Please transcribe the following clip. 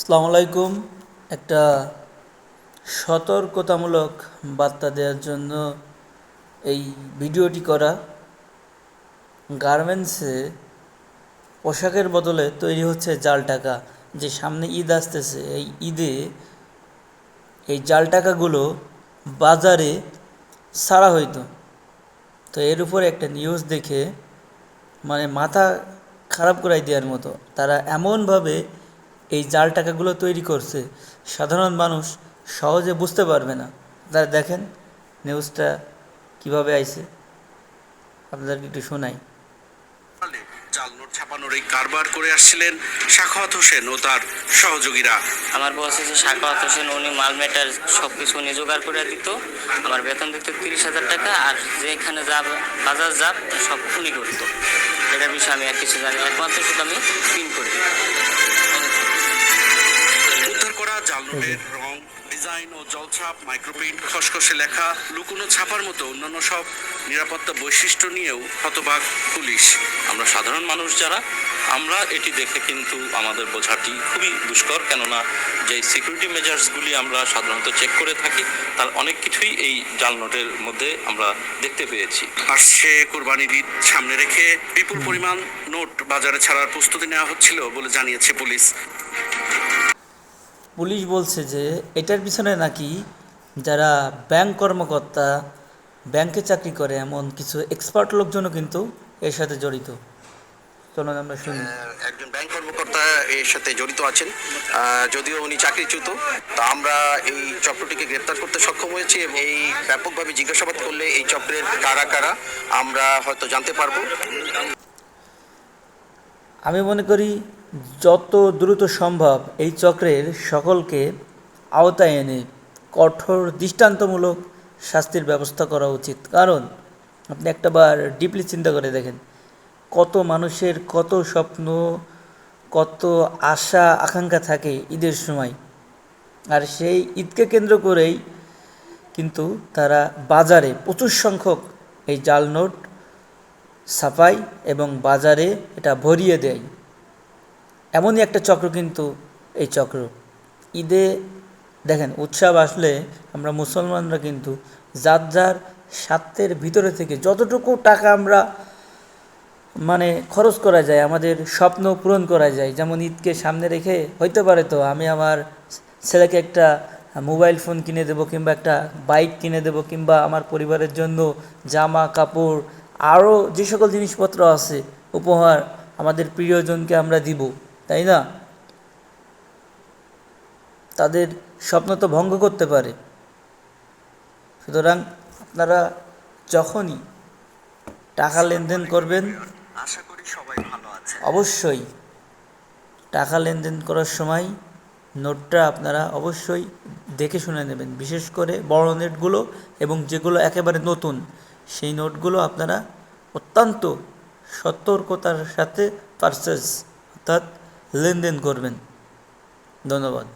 আসসালামু আলাইকুম। একটা সতর্কতামূলক বার্তা দেওয়ার জন্য এই ভিডিওটি করা। গার্মেন্টসে পোশাকের বদলে তৈরি হচ্ছে জাল টাকা। যে সামনে ঈদ আসতেছে, এই ঈদে এই জাল টাকাগুলো বাজারে ছাড়া হইতো। তো এর উপরে একটা নিউজ দেখে মানে মাথা খারাপ করাই দেওয়ার মতো। তারা এমনভাবে এই জাল টাকাগুলো তৈরি করছে। সাধারণ মানুষ সহজে বুঝতে পারবে না। আপনারা দেখেন নিউজটা কীভাবে আইছে। আপনাদেরকে একটু শোনাই। জাল নোট ছাপানোর এই কারবার করে আসছিলেন শাখাওয়াত হোসেন ও তার সহযোগীরা। আমার বস হচ্ছে শাখাওয়াত হোসেন উনি মাল মেটার সব কিছু উনি জোগাড় করে দিত। আমার বেতন দিত তিরিশ হাজার টাকা আর যেখানে যাব বাজার যাব সব উনি করতো। এটার বিষয়ে আমি আর কিছু জানি না। একমাত্র শুধু আমি পিন করি। উদ্ধার জাল নোটের রং ডিজাইন ও জলছাপ মাইক্রোপ্রিন্ট খসখসে লেখা লুকোনো ছাপার মতো অন্যান্য সব নিরাপত্তা বৈশিষ্ট্য নিয়েও হতবাক পুলিশ। আমরা সাধারণ মানুষ যারা আমরা এটি দেখে কিন্তু আমাদের বোঝাটি খুবই দুষ্কর কেননা যে সিকিউরিটি মেজার্সগুলি আমরা সাধারণত চেক করে থাকি তার অনেক কিছুই এই জাল নোটের মধ্যে আমরা দেখতে পেয়েছি। আসছে কোরবানির ঈদ সামনে রেখে বিপুল পরিমাণ নোট বাজারে ছাড়ার প্রস্তুতি নেওয়া হচ্ছিল বলে জানিয়েছে পুলিশ। পুলিশ বলছে যে এটার পিছনে নাকি যারা ব্যাংক কর্মকর্তা, ব্যাংকে চাকরি করে এমন কিছু এক্সপার্ট লোকজনও কিন্তু এর সাথে জড়িত। চলুন আমরা শুনি। একজন ব্যাংক কর্মকর্তা এর সাথে জড়িত আছেন যদিও উনি চাকরিচ্যুত। তা আমরা এই চক্রটিকে গ্রেপ্তার করতে সক্ষম হয়েছি এবং এই ব্যাপকভাবে জিজ্ঞাসাবাদ করলে এই চক্রের কারা কারা, আমরা হয়তো জানতে পারব। আমি মনে করি যত দ্রুত সম্ভব এই চক্রের সকলকে আওতায় এনে কঠোর, দৃষ্টান্তমূলক শাস্তির ব্যবস্থা করা উচিত। কারণ আপনি একটাবার ডিপলি চিন্তা করে দেখেন, কত মানুষের কত স্বপ্ন, কত আশা, আকাঙ্ক্ষা থাকে ঈদের সময়। আর সেই ঈদকে কেন্দ্র করেই কিন্তু তারা বাজারে প্রচুর সংখ্যক এই জাল নোট ছাপায় এবং বাজারে এটা ভরিয়ে দেয়। এমনই একটা চক্র কিন্তু এই চক্র। ঈদে দেখেন, উৎসব আসলে আমরা মুসলমানরা কিন্তু যার যার স্বার্থের ভিতরে থেকে যতটুকু টাকা আমরা মানে খরচ করা যায়, আমাদের স্বপ্ন পূরণ করা যায়, যেমন ঈদকে সামনে রেখে হইতে পারে তো আমি আমার ছেলেকে একটা মোবাইল ফোন কিনে দেবো কিংবা একটা বাইক কিনে দেবো কিংবা আমার পরিবারের জন্য জামা, কাপড় আরও যে সকল জিনিসপত্র আছে, উপহার আমাদের প্রিয়জনকে আমরা দিব, তাই না? তাদের স্বপ্ন তো ভঙ্গ করতে পারে। সুতরাং আপনারা যখনই টাকা লেনদেন করবেন আশা করি সবাই ভালো আছে অবশ্যই টাকা লেনদেন করার সময় নোটটা আপনারা অবশ্যই দেখে শুনে নেবেন। বিশেষ করে বড় নোটগুলো এবং যেগুলো একেবারে নতুন সেই নোটগুলো আপনারা অত্যন্ত সতর্কতার সাথে পারচেস অর্থাৎ লেনদেন করবেন। ধন্যবাদ।